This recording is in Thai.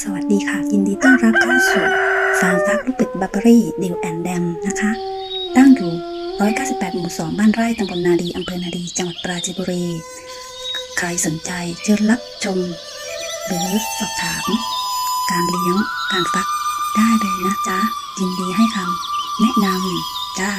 สวัสดีค่ะ ยินดีต้อนรับเข้าสู่ฟาร์มฟักลูกเป็ดบับเบอรี่ดิวแอนด์แดมนะคะ ตั้งอยู่ 198 หมู่ 2 บ้านไร่ตำบลนาดีอำเภอนาดี จังหวัดปราจีนบุรี ใครสนใจเชิญรับชม หรือสอบถาม การเลี้ยงการฟักได้เลยนะจ๊ะ ยินดีให้คำแนะนำจ้า